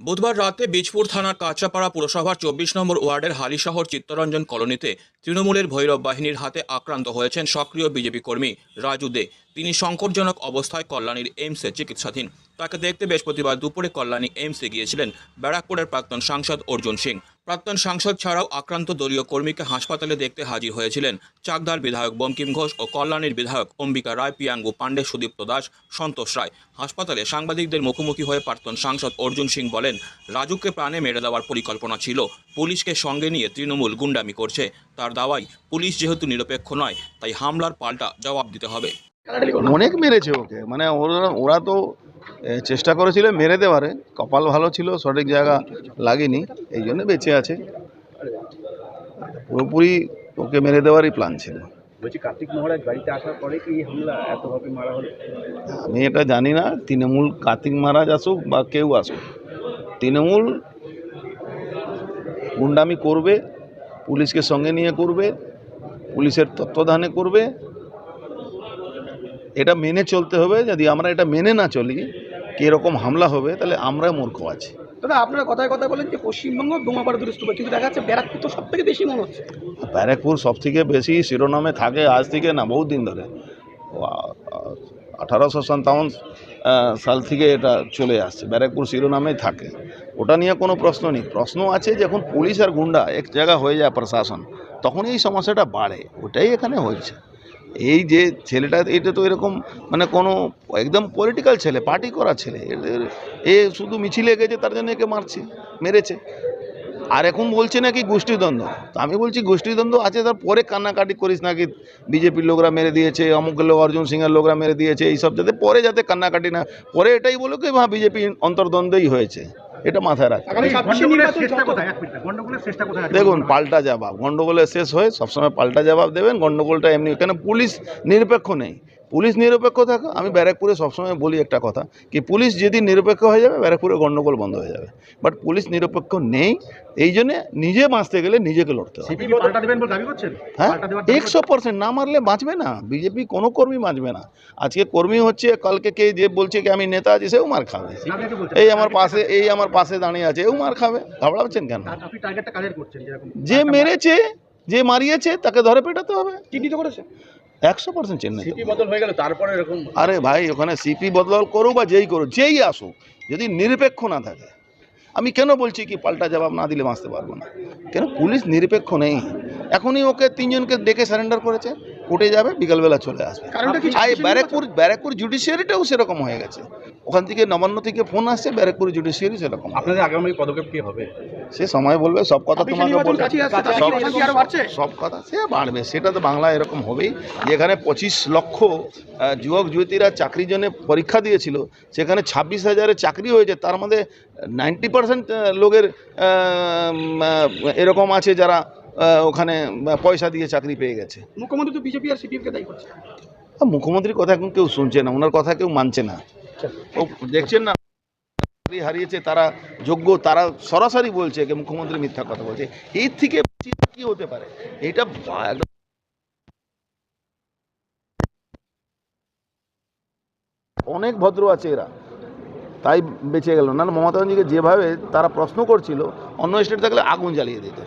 বুধবার রাতে বীজপুর থানার কাঁচাপাড়া পুরসভার চব্বিশ নম্বর ওয়ার্ডের হালিশহর চিত্তরঞ্জন কলোনিতে তৃণমূলের ভৈরব বাহিনীর হাতে আক্রান্ত হয়েছেন সক্রিয় বিজেপি কর্মী রাজু দে। তিনি সংকটজনক অবস্থায় কল্যাণীর এইমসে চিকিৎসাধীন। তাকে দেখতে বৃহস্পতিবার দুপুরে কল্যাণী এইমসে গিয়েছিলেন ব্যারাকপুরের প্রাক্তন সাংসদ অর্জুন সিং। প্রাক্তন সাংসদ ছাড়াও আক্রান্ত দলীয় কর্মীকে হাসপাতালে দেখতে হাজির হয়েছিলেন চাকদার বিধায়ক বঙ্কিম ঘোষ ও কল্যাণীর বিধায়ক অম্বিকা রায়, পিয়াঙ্গু পাণ্ডে, সুদীপ্ত দাস, সন্তোষ রায়। হাসপাতালে সাংবাদিকদের মুখোমুখি হয়ে প্রাক্তন সাংসদ অর্জুন সিং বলেন রাজুকে প্রাণে মেরে দেওয়ার পরিকল্পনা ছিল। পুলিশকে সঙ্গে নিয়ে তৃণমূল গুন্ডামি করছে। তার দাওয়াই পুলিশ যেহেতু নিরপেক্ষ নয়, তাই হামলার পাল্টা জবাব দিতে হবে। অনেক মেরেছে ওকে। মানে ওরা ওরা তো চেষ্টা করেছিল মেরে দেওয়ারে। কপাল ভালো ছিল সঠিক জায়গা লাগেনি এই জন্য বেঁচে আছে। পুরোপুরি ওকে মেরে দেওয়ারই প্ল্যান ছিল। আমি এটা জানি না তৃণমূল কার্তিক মহারাজ আসুক বা কেউ আসুক। তৃণমূল গুন্ডামি করবে পুলিশকে সঙ্গে নিয়ে করবে পুলিশের তত্ত্বাবধানে করবে। এটা মেনে চলতে হবে যদি আমরা এটা মেনে না চলি কীরকম হামলা হবে তাহলে আমরা মূর্খ আছি। দাদা আপনারা কথায় কথা বলেন যে পশ্চিমবঙ্গ বোমাবারুদ স্তূপ। কিন্তু দেখা যাচ্ছে ব্যারাকপুর তো সব থেকে বেশি মনে হচ্ছে। ব্যারাকপুর সব থেকে বেশি শিরোনামে থাকে আজ থেকে না বহুত দিন ধরে। আঠারোশো সাতাউন সাল থেকে এটা চলে আসছে ব্যারাকপুর শিরোনামেই থাকে। ওটা নিয়ে কোনো প্রশ্ন নেই। প্রশ্ন আছে যখন পুলিশ আর গুন্ডা এক জায়গা হয়ে যায় প্রশাসন তখন এই সমস্যাটা বাড়ে। ওটাই এখানে হয়েছে। এই যে ছেলেটা, এটা তো এরকম মানে কোনো একদম পলিটিক্যাল ছেলে পার্টি করা ছেলে। এ শুধু মিছিলে গেছে, তার জন্য একে মারছে, মেরেছে। আর এখন বলছে নাকি গোষ্ঠীদ্বন্দ্ব। তো আমি বলছি গোষ্ঠীদ্বন্দ্ব আছে, তার পরে কান্নাকাটি করিস নাকি। বিজেপির লোকরা মেরে দিয়েছে অমুক লোক, অর্জুন সিংয়ের লোকরা মেরে দিয়েছে, এইসব যাতে পরে যাতে কান্নাকাটি না, পরে এটাই বলো কি হ্যাঁ বিজেপি অন্তর্দ্বন্দ্বই হয়েছে। এটা মাথায় রাখ আগামী ছাব্বিশে গন্ডগোলের নির্বাচন শেষটা যত- কোথায়? এক মিনিট গন্ডগোলের শেষটা কোথায় আছে? দেখুন পাল্টা জবাব। গন্ডগোলের শেষ হয়ে সবসময় পাল্টা জবাব দেবেন গন্ডগোলটা এমনি কেন পুলিশ নিরপেক্ষ নেই। পুলিশ নিরপেক্ষ থাকে আমি ব্যারাকপুরে সবসময় বলি একটা কথা কি পুলিশ যদি নিরপেক্ষ হয়ে যাবে ব্যারাকপুরে গন্ডগোল বন্ধ হয়ে যাবে। বাট পুলিশ নিরপেক্ষ নেই এই জন্যে নিজে বাঁচতে গেলে নিজেকে লড়তে হবে। হ্যাঁ? একশো পার্সেন্ট না মারলে বাঁচবে না। বিজেপি কোনো কর্মী বাঁচবে না। আজকে কর্মী হচ্ছে কালকে কে যে বলছে কি আমি নেতা আছি সেও মার খাবে। এই আমার পাশে এই আমার পাশে দাঁড়িয়ে আছে এও মার খাবে। ঘাবড়াচ্ছেন কেন? যে মেরেছে যে মারিয়েছে তাকে ধরে পেটাতে হবে। চিহ্নিত করেছে? একশো পার্সেন্ট চেন্নাই সিপি বদল হয়ে গেল তারপরে এরকম আরে ভাই ওখানে সিপি বদল করুক বা যেই করুক যেই আসুক যদি নিরপেক্ষ না থাকে। আমি কেন বলছি কি পাল্টা জবাব না দিলে বাঁচতে পারব না? কেন পুলিশ নিরপেক্ষ নেই? এখনই ওকে তিনজনকে ডেকে সারেন্ডার করেছে? কোর্টে যাবে বিকালবেলা চলে আসবে। আর ব্যারাকপুর ব্যারাকপুর জুডিশিয়ারিটাও সেরকম হয়ে গেছে। ওখান থেকে নবান্ন থেকে ফোন আসছে ব্যারাকপুর জুডিশিয়ারি সেরকম আপনাদের আগামী পদক্ষেপ কি হবে? সে সময় বলবে সব কথা তোমাকে বলবে সব কি অশান্তি আরও বাড়ছে? সব কথা সে বাড়বে সেটা তো বাংলা এরকম হবেই। যেখানে পঁচিশ লক্ষ যুবক যুবতীরা চাকরির জন্য পরীক্ষা দিয়েছিল সেখানে ছাব্বিশ হাজারের চাকরি হয়েছে তার মধ্যে নাইনটি পার্সেন্ট লোকের এরকম আছে যারা ওখানে পয়সা দিয়ে চাকরি পেয়ে গেছে। মুখ্যমন্ত্রী তো বিজেপি আর সিপিএম কে দায়ী করছে। আর মুখ্যমন্ত্রীর কথা এখন কেউ শুনছে না ওনার কথা কেউ মানছে না। ও দেখছেন না? চাকরি হারিয়েছে তারা যোগ্য তারা সরাসরি বলছে যে মুখ্যমন্ত্রী মিথ্যা কথা বলছে। এর থেকে কি হতে পারে? এটা অনেক ভদ্র আছে এরা। তাই বেঁচে গেল না। মমতা ব্যানার্জিকে যেভাবে তারা প্রশ্ন করছিল অন্য স্টেট থাকলে আগুন জ্বালিয়ে দিত।